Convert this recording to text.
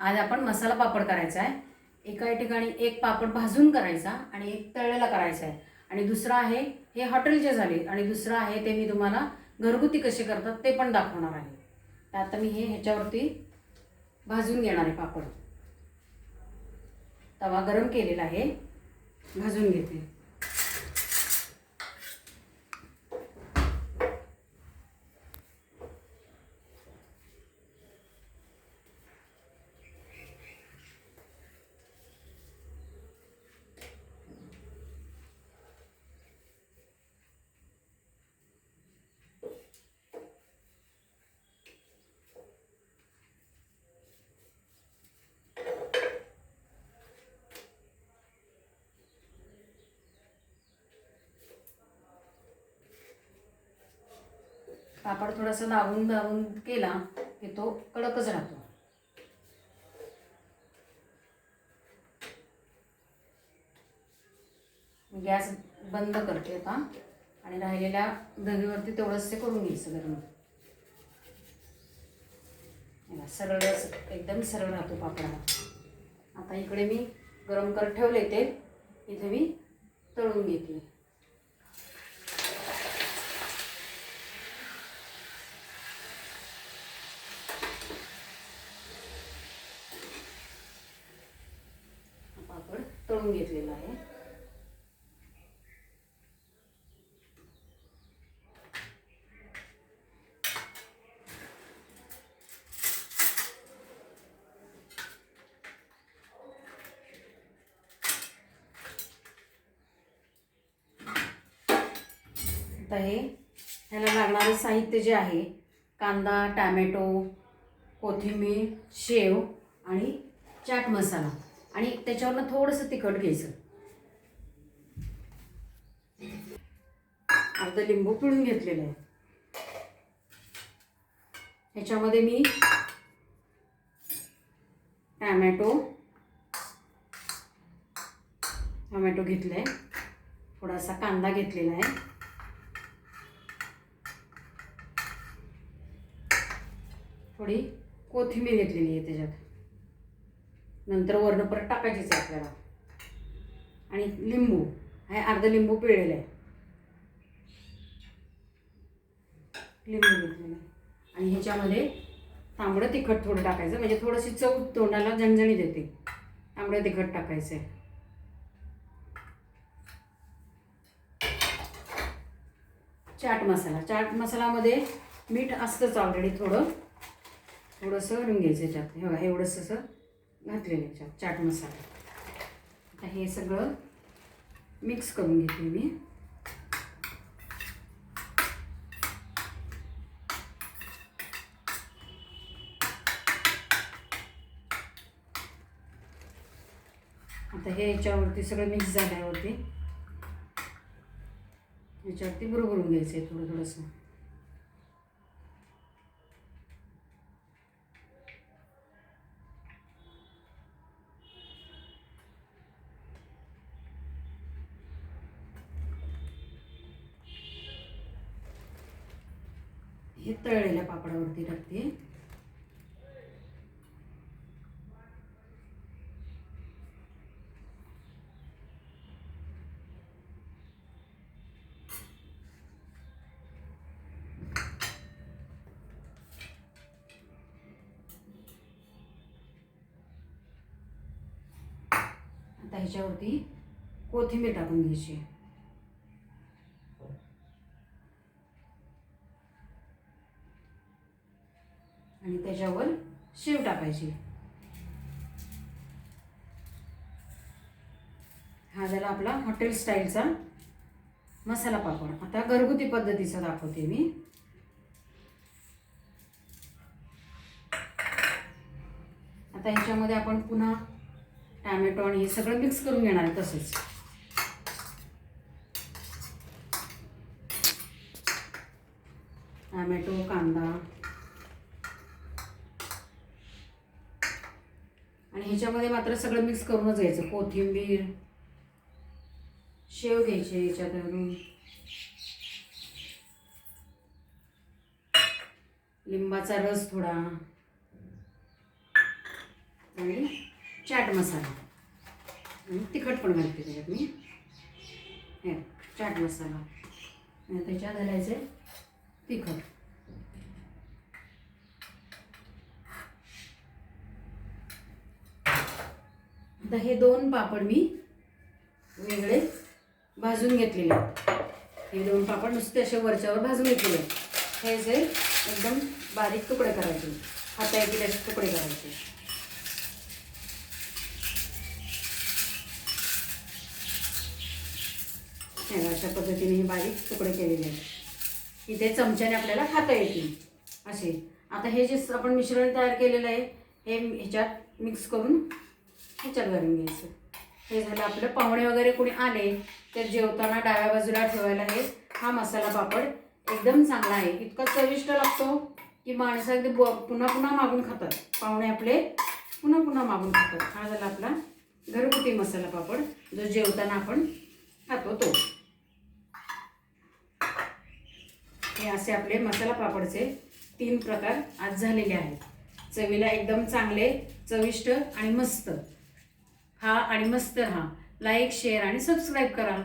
आज आपण मसाला पापड करायचा आहे. एका ठिकाणी एक पापड भाजून करायचा आणि एक तळलेला करायचा आहे. आणि दुसरा आहे हे हॉटेलचे झाले. आणि दुसरं आहे ते मी तुम्हाला घरगुती कसे करतात ते पण दाखवणार आहे. तर आता मी हे ह्याच्यावरती भाजून घेणार आहे पापड. तवा गरम केलेला आहे. भाजून घेते. कापड थोडासा दाबून दाबून केला की तो कडकच राहतो. गॅस बंद करते आता आणि राहिलेल्या दहीवरती तेवढंच ते करून घ्यायचं गरम. बघा, सरळ एकदम सरळ राहतो पापडा. आता इकडे मी गरम करत ठेवले ते इथे मी तळून घेते हा पापड तळून घेतलेला आहे. आता हे ह्याला लागणारे साहित्य जे आहे कांदा टॅमॅटो कोथिंबीर शेव आणि चाट मसाला. आणि त्याच्यावरनं थोडंसं तिखट घ्यायचं. अर्धा लिंबू पिळून घेतलेलं आहे. ह्याच्यामध्ये मी टॅमॅटो टोमॅटो घेतलं आहे थोडासा कांदा घेतलेला आहे. थोडी कोथिंबीर घेतलेली आहे त्याच्यात. नंतर वर्ण परत टाकायचीच आहे आपल्याला. आणि लिंबू हे अर्ध लिंबू पिळलेलं आहे. लिंबू घेतलेलं आणि ह्याच्यामध्ये तांबडं तिखट थोडं टाकायचं. म्हणजे थोडीशी चव तोंडाला झणझणी देते तांबडं तिखट टाकायचं आहे चाट मसाला. चाट मसाल्यामध्ये मीठ असतंच ऑलरेडी थोडं. थोडंसं घालून घ्यायचं याच्यात हे एवढंसं असं घातलेलं याच्यात चाट मसाला. आता हे सगळं मिक्स करून घेते मी. आता हे याच्यावरती सगळं मिक्स झाल्यावरती याच्यावरती बुरबुरून घ्यायचं आहे थोडं थोडंसं. हे तळलेल्या पापडावरती टाकते. आता ह्याच्यावरती कोथिंबीर टाकून घ्यायची. आणि त्याच्यावर शेव टाकायची. हा झाला आपला हॉटेल स्टाईलचा मसाला पापड. आता घरगुती पद्धतीचा दाखवते मी. आता ह्याच्यामध्ये आपण पुन्हा टॅमॅटो आणि हे सगळं मिक्स करून घेणार आहे तसंच. टॅमॅटो कांदा ह्याच्यामध्ये मात्र सगळं मिक्स करूनच घ्यायचं. कोथिंबीर शेव घ्यायचे याच्यातून. लिंबाचा रस थोडा. आणि चाट मसाला. आणि तिखट पण घालते त्याच्यात मी. हे चाट मसाला. आणि त्याच्यात घालायचं तिखट. आता हे दोन पापड मी वेगळे भाजून घेतलेले हे दोन पापड नुसते असे वरच्यावर भाजून घेतलेले हे जे एकदम बारीक तुकडे करायचे हाता येतील असे तुकडे करायचे अशा पद्धतीने हे बारीक तुकडे केलेले आहेत. इथे चमच्याने आपल्याला खाता येतील असे. आता हे जे आपण मिश्रण तयार केलेलं आहे हे ह्याच्यात मिक्स करून ह्याच्यात घालून घ्यायचं. हे झालं आपलं. पाहुणे वगैरे कोणी आले तर जेवताना डाव्या बाजूला ठेवायला हे हा मसाला पापड एकदम चांगला आहे. इतका चविष्ट लागतो की माणसं अगदी ब पुन्हा पुन्हा मागून खातात. पाहुणे आपले पुन्हा पुन्हा मागून खातात. हा झाला आपला घरगुती मसाला पापड जो जेवताना आपण खातो तो. हे असे आपले मसाला पापडचे तीन प्रकार आज झालेले आहेत. चवीला एकदम चांगले चविष्ट आणि मस्त. हा आणि मस्त राहा. लाईक शेअर आणि सबस्क्राईब करा.